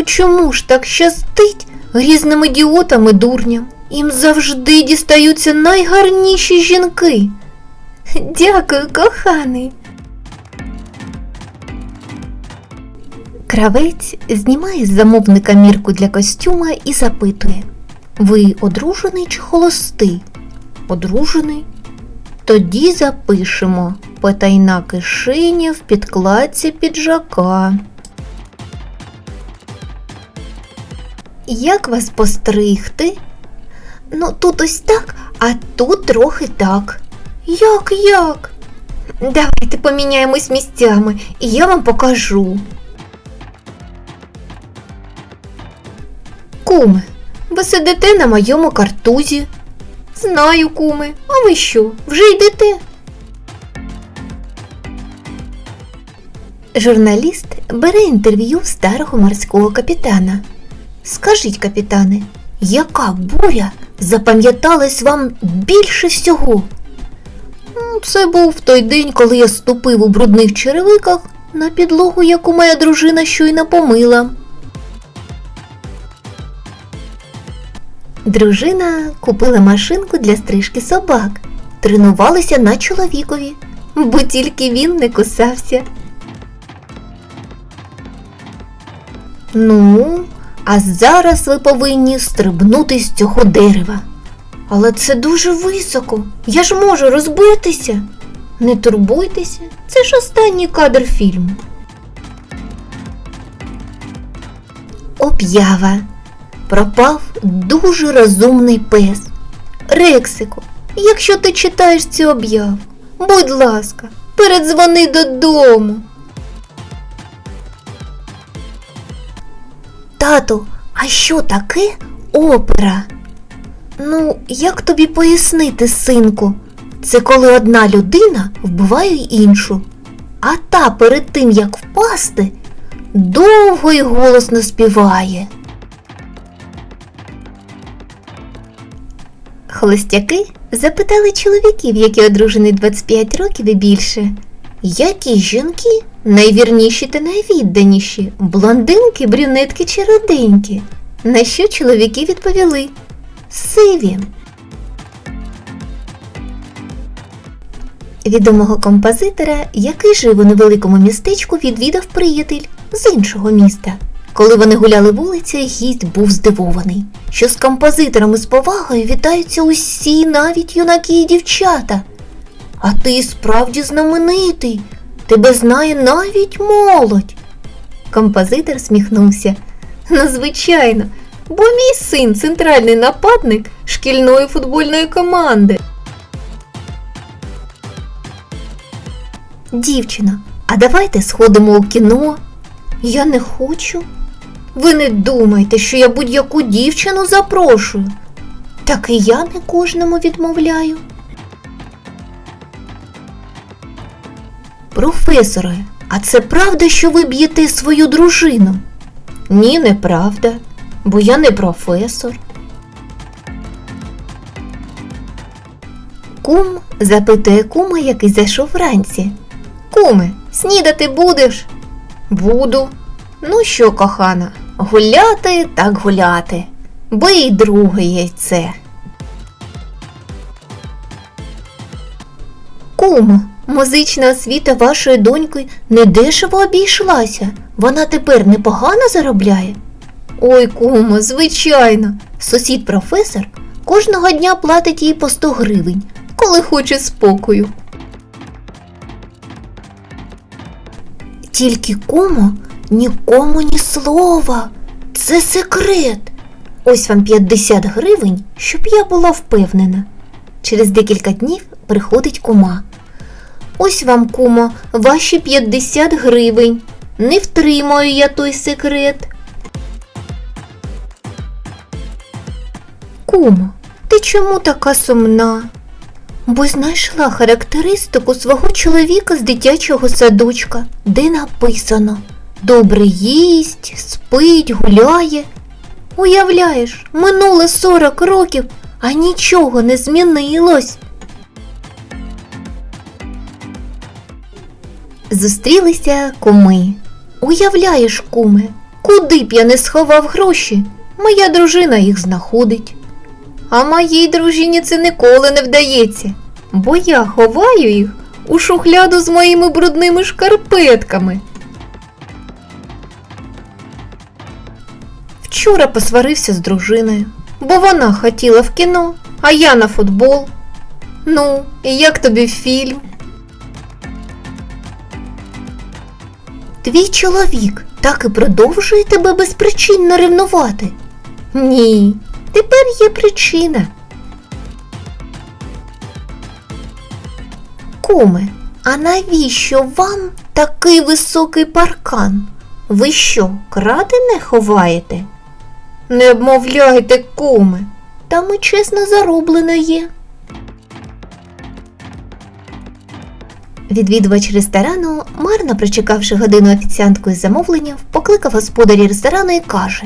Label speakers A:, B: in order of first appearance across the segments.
A: Ну чому ж так щастить різним ідіотам і дурням? Їм завжди дістаються найгарніші жінки. Дякую, коханий. Кравець знімає з замовника мірку для костюма і запитує: Ви одружений чи холостий? Одружений? Тоді запишемо потайна кишеня в підкладці піджака. Як вас постригти? Ну, тут ось так, а тут трохи так. Як, як? Давайте поміняємось місцями, і я вам покажу. Куме, ви сидите на моєму картузі. Знаю, куме, а ви що, вже йдете? Журналіст бере інтерв'ю старого морського капітана. Скажіть, капітане, яка буря запам'яталась вам більше всього? Це був той день, коли я ступив у брудних черевиках на підлогу, яку моя дружина щойно помила. Дружина купила машинку для стрижки собак, тренувалася на чоловікові, бо тільки він не кусався. Ну, а зараз ви повинні стрибнути з цього дерева. Але це дуже високо. Я ж можу розбитися. Не турбуйтеся, це ж останній кадр фільму. Об'ява. Пропав дуже розумний пес. Рексику, якщо ти читаєш цю об'яву, будь ласка, передзвони додому. Тату, а що таке опера? Ну, як тобі пояснити, синку? Це коли одна людина вбиває іншу, а та перед тим як впасти, довго й голосно співає. Холостяки запитали чоловіків, які одружені 25 років і більше, які жінки найвірніші та найвідданіші, блондинки, брюнетки чи руденькі? На що чоловіки відповіли? Сиві. Відомого композитора, який жив у невеликому містечку, відвідав приятель з іншого міста. Коли вони гуляли вулицею, гість був здивований, що з композиторами з повагою вітаються усі, навіть юнаки і дівчата. А ти справді знаменитий, тебе знає навіть молодь. Композитор сміхнувся. Ну, звичайно, бо мій син центральний нападник шкільної футбольної команди. Дівчина, а давайте сходимо у кіно. Я не хочу. Ви не думайте, що я будь-яку дівчину запрошую. Так і я не кожному відмовляю. Професоре, а це правда, що ви б'єте свою дружину? Ні, неправда, бо я не професор. Кум запитує кума, який зайшов вранці. Куме, снідати будеш? Буду. Ну що, кохана, гуляти так гуляти. Бий друге яйце. Кумо, музична освіта вашої доньки недешево обійшлася. Вона тепер непогано заробляє. Ой, кумо, звичайно. Сусід професор кожного дня платить їй по 100 гривень, коли хоче спокою. Тільки кумо, нікому ні слова. Це секрет. Ось вам 50 гривень, щоб я була впевнена. Через декілька днів приходить кума. Ось вам, кумо, ваші 50 гривень. Не втримаю я той секрет. Кумо, ти чому така сумна? Бо знайшла характеристику свого чоловіка з дитячого садочка, де написано Добре їсть, спить, гуляє. Уявляєш, минуло 40 років, а нічого не змінилось. Зустрілися куми. Уявляєш, куме, Куди б я не сховав гроші, моя дружина їх знаходить. А моїй дружині це ніколи не вдається, бо я ховаю їх у шухляду з моїми брудними шкарпетками. Вчора посварився з дружиною, бо вона хотіла в кіно, а я на футбол. Ну, і як тобі фільм? Твій чоловік так і продовжує тебе безпричинно ревнувати? Ні, тепер є причина. Куме, а навіщо вам такий високий паркан? Ви що, крадене ховаєте? Не обмовляйте, куме, там і чесно зароблено є. Відвідувач ресторану, марно прочекавши годину офіціанткою з замовленням, покликав господаря ресторану і каже: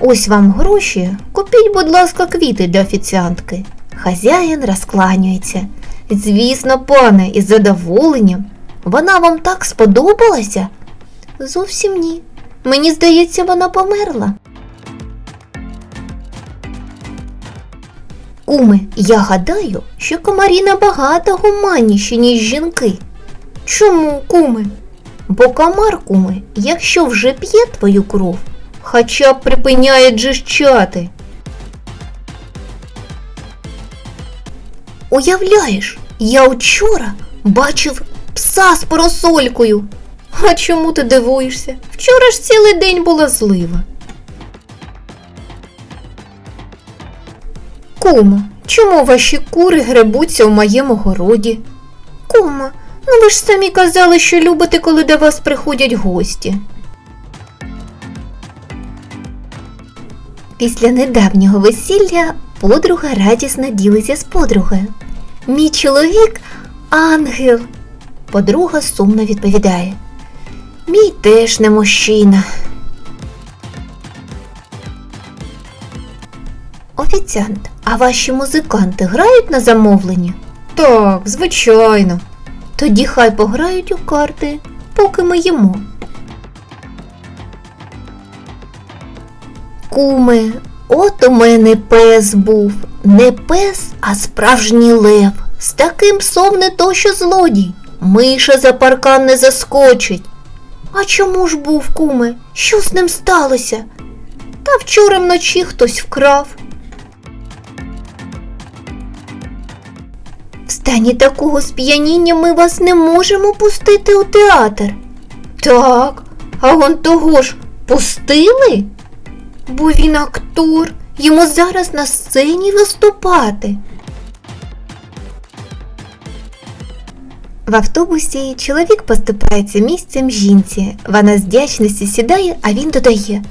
A: Ось вам гроші, купіть, будь ласка, квіти для офіціантки. Хазяїн розкланюється. Звісно, пане, із задоволенням. Вона вам так сподобалася? Зовсім ні. Мені здається, вона померла. Куме, я гадаю, що комарі набагато гуманніші, ніж жінки. Чому, куме? Бо комар, куме, якщо вже п'є твою кров, хоча б припиняє джищати. Уявляєш, я вчора бачив пса з поросолькою. А чому ти дивуєшся? Вчора ж цілий день була злива. Кумо, чому ваші кури гребуться у моєму городі? Кумо, ну ви ж самі казали, що любите, коли до вас приходять гості. Після недавнього весілля подруга радісно ділиться з подругою. Мій чоловік ангел. Подруга сумно відповідає. Мій теж не мужчина. Офіціант, а ваші музиканти грають на замовлення? Так, звичайно. Тоді хай пограють у карти, поки ми їмо. Куме, от у мене пес був. Не пес, а справжній лев. З таким псом не то, що злодій. Миша за паркан не заскочить. А чому ж був, куме? Що з ним сталося? Та вчора вночі хтось вкрав. Стані такого сп'яніння ми вас не можемо пустити у театр. Так, а он того ж пустили? Бо він актор, йому зараз на сцені виступати. В автобусі чоловік поступається місцем жінці. Вона з вдячності сідає, а він додає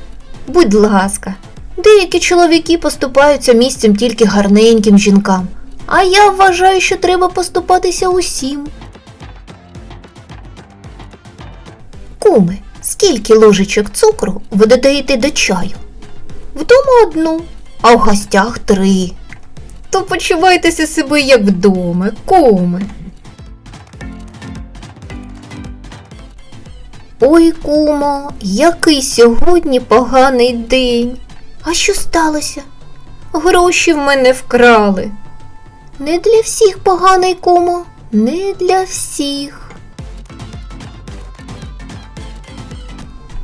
A: Будь ласка, деякі чоловіки поступаються місцем тільки гарненьким жінкам, а я вважаю, що треба поступатися усім. Куми, скільки ложечок цукру ви додаєте до чаю? Вдома одну, а в гостях три. То почувайтеся себе як вдома, куми. Ой, кумо, який сьогодні поганий день. А що сталося? Гроші в мене вкрали. Не для всіх поганий кумо, не для всіх.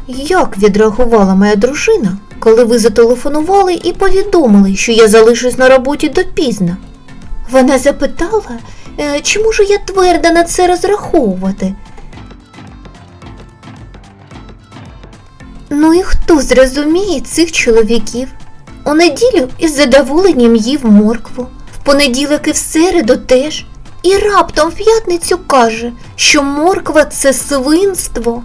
A: Як відреагувала моя дружина, коли ви зателефонували і повідомили, що я залишусь на роботі допізно? Вона запитала, е, чи можу я твердо на це розраховувати. Ну і хто зрозуміє цих чоловіків? У неділю із задоволенням їв моркву, в понеділок і в середу теж. І раптом в п'ятницю каже, що морква це свинство.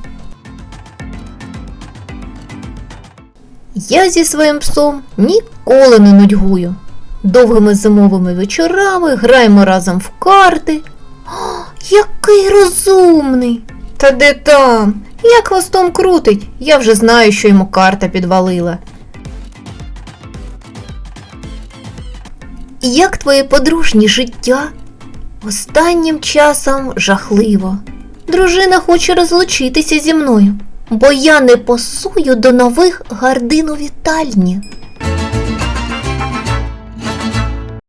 A: Я зі своїм псом ніколи не нудьгую. Довгими зимовими вечорами граємо разом в карти. О, який розумний! Та де там? Як хвостом крутить, я вже знаю, що йому карта підвалила. Як твоє подружнє життя? Останнім часом жахливо. Дружина хоче розлучитися зі мною. бо я не пасую до нових гардин у вітальні.